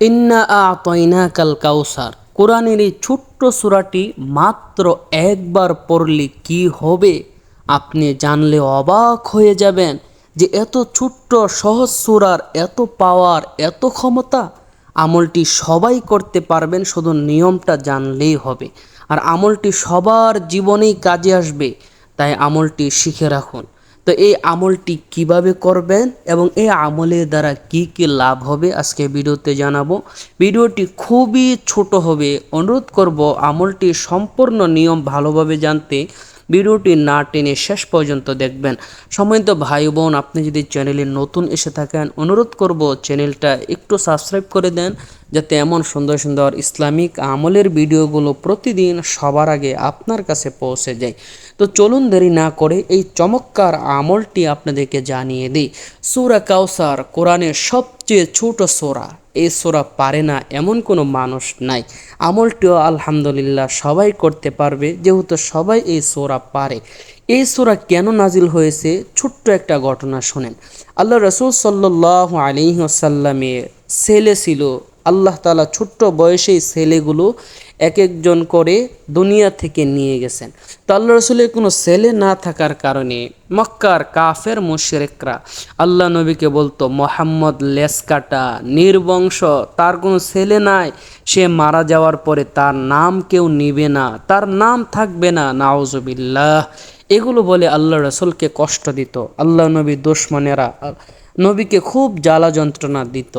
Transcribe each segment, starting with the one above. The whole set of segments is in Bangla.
ইন্না আতয়না কাল কাউসার। কোরআনের এই ছোট্ট সূরাটি মাত্র একবার পড়লে কি হবে? আপনি জানলে অবাক হয়ে যাবেন যে এত ছোট্ট, সহজ সূরার এত পাওয়ার, এত ক্ষমতা আমলটি সবাই করতে পারবেন, শুধু নিয়মটা জানলেই হবে। আর আমলটি সবার জীবনেই কাজে আসবে, তাই আমলটি শিখে রাখুন। তো এই আমলটি কীভাবে করবেন এবং এই আমলের দ্বারা কি কি লাভ হবে আজকে ভিডিওতে জানাব। ভিডিওটি খুবই ছোট হবে। অনুরোধ করব আমলটি সম্পূর্ণ নিয়ম ভালোভাবে জানতে ভিডিওটি না টেনে শেষ পর্যন্ত দেখবেন। সম্মানিত ভাই বোন, আপনি যদি চ্যানেলে নতুন এসে থাকেন, অনুরোধ করব চ্যানেলটা একটু সাবস্ক্রাইব করে দেন। যাতে এমন সুন্দর সুন্দর ইসলামিক আমলের ভিডিওগুলো প্রতিদিন সবার আগে আপনার কাছে পৌঁছে যায়। তো চলুন দেরি না করে এই চমৎকার আমলটি আপনাদেরকে জানিয়ে দিই। সুরা কাউসার কোরআনের সবচেয়ে ছোট সোরা। এই সোরা পারে না এমন কোনো মানুষ নাই। আমলটিও আলহামদুলিল্লাহ সবাই করতে পারবে, যেহেতু সবাই এই সোরা পারে। এই সোরা কেন নাজিল হয়েছে? ছোট্ট একটা ঘটনা শোনেন। আল্লাহ রসুল সাল্লাহ আলিহাসাল্লামের ছেলে ছিল আল্লাহ তালা ছোট্ট বয়সেই ছেলেগুলো এক একজন করে দুনিয়া থেকে নিয়ে গেছেন। তো আল্লাহ রসুলের কোনো ছেলে না থাকার কারণে মক্কার কাফের মুশরেকরা আল্লাহ নবীকে বলতো, মোহাম্মদ লেসকাটা, নির্বংশ, তার কোনো ছেলে নাই, সে মারা যাওয়ার পরে তার নাম কেউ নিবে না, তার নাম থাকবে না। নাওজবিল্লাহ এগুলো বলে আল্লাহ রসুলকে কষ্ট দিত। আল্লাহ নবী দুশ্মনেরা নবীকে খুব জ্বালা যন্ত্রণা দিত।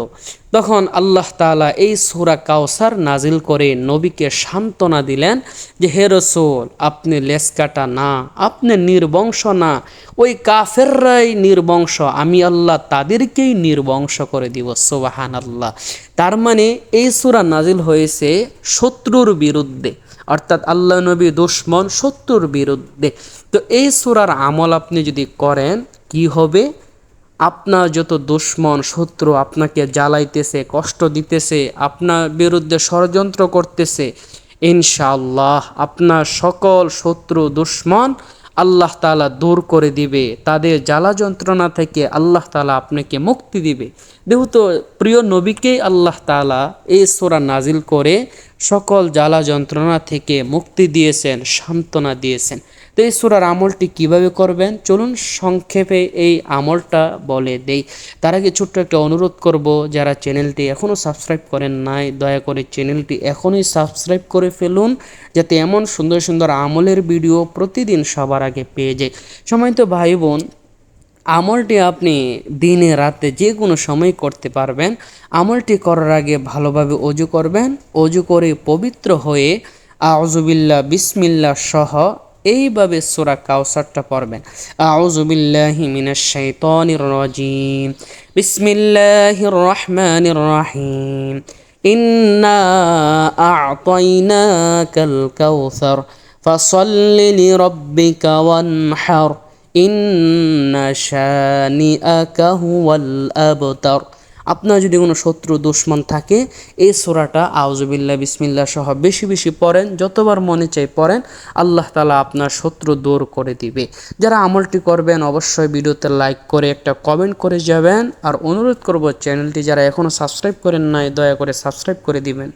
তখন আল্লাহ তালা এই সুরা কাউসার নাজিল করে নবীকে সান্ত্বনা দিলেন যে, হে রসুল, আপনি লেসকাটা না, আপনি নির্বংশ না। ওই কাফেররাই নির্বংশ, আমি আল্লাহ তাদেরকেই নির্বংশ করে দিব সোবাহান আল্লাহ তার মানে এই সুরা নাজিল হয়েছে শত্রুর বিরুদ্ধে, অর্থাৎ আল্লাহ নবী দুশ্মন শত্রুর বিরুদ্ধে। তো এই সুরার আমল আপনি যদি করেন, কি হবে? আপনার যত দুশ্মন, শত্রু আপনাকে জ্বালাইতেছে, কষ্ট দিতেছে, আপনার বিরুদ্ধে ষড়যন্ত্র করতেছে, ইনশাআল্লাহ আপনার সকল শত্রু, দুশ্মন আল্লাহ তালা দূর করে দিবে। তাদের জ্বালা যন্ত্রণা থেকে আল্লাহ তালা আপনাকে মুক্তি দিবে। যেহেতু প্রিয় নবীকেই আল্লাহ তালা এই সোরা নাজিল করে সকল জ্বালা যন্ত্রণা থেকে মুক্তি দিয়েছেন, সান্ত্বনা দিয়েছেন। তো এই সুরার আমলটি কীভাবে করবেন? চলুন সংক্ষেপে এই আমলটা বলে দেই। তার আগে ছোট্ট একটা অনুরোধ করব, যারা চ্যানেলটি এখনও সাবস্ক্রাইব করেন নাই, দয়া করে চ্যানেলটি এখনই সাবস্ক্রাইব করে ফেলুন, যাতে এমন সুন্দর সুন্দর আমলের ভিডিও প্রতিদিন সবার আগে পেয়ে যায়। সময় তো ভাই বোন আমলটি আপনি দিনে, রাতে যে কোনো সময় করতে পারবেন। আমলটি করার আগে ভালোভাবে অজু করবেন। অজু করে পবিত্র হয়ে আউজুবিল্লা বিসমিল্লা সহ এইভাবে সোরা কাউসারটা পড়বেন। আউজুবিল্লাহি মিনাশ শাইতানির রাজিম। বিসমিল্লাহির রহমানির রহিম। ইন্না আ'তাইনাকাল কাউসার ফসল্লি লিরাব্বিকা ওয়ানহার। আপনার যদি কোনো শত্রু, দুশ্মন থাকে, এই সোরাটা আউজবিল্লা বিসমিল্লা সহ বেশি বেশি পড়েন, যতবার মনে চাই পড়েন, আল্লাহ তালা আপনার শত্রু দূর করে দিবে। যারা আমলটি করবেন, অবশ্যই ভিডিওতে লাইক করে একটা কমেন্ট করে যাবেন। আর অনুরোধ করব, চ্যানেলটি যারা এখনও সাবস্ক্রাইব করেন নাই, দয়া করে সাবস্ক্রাইব করে দিবেন।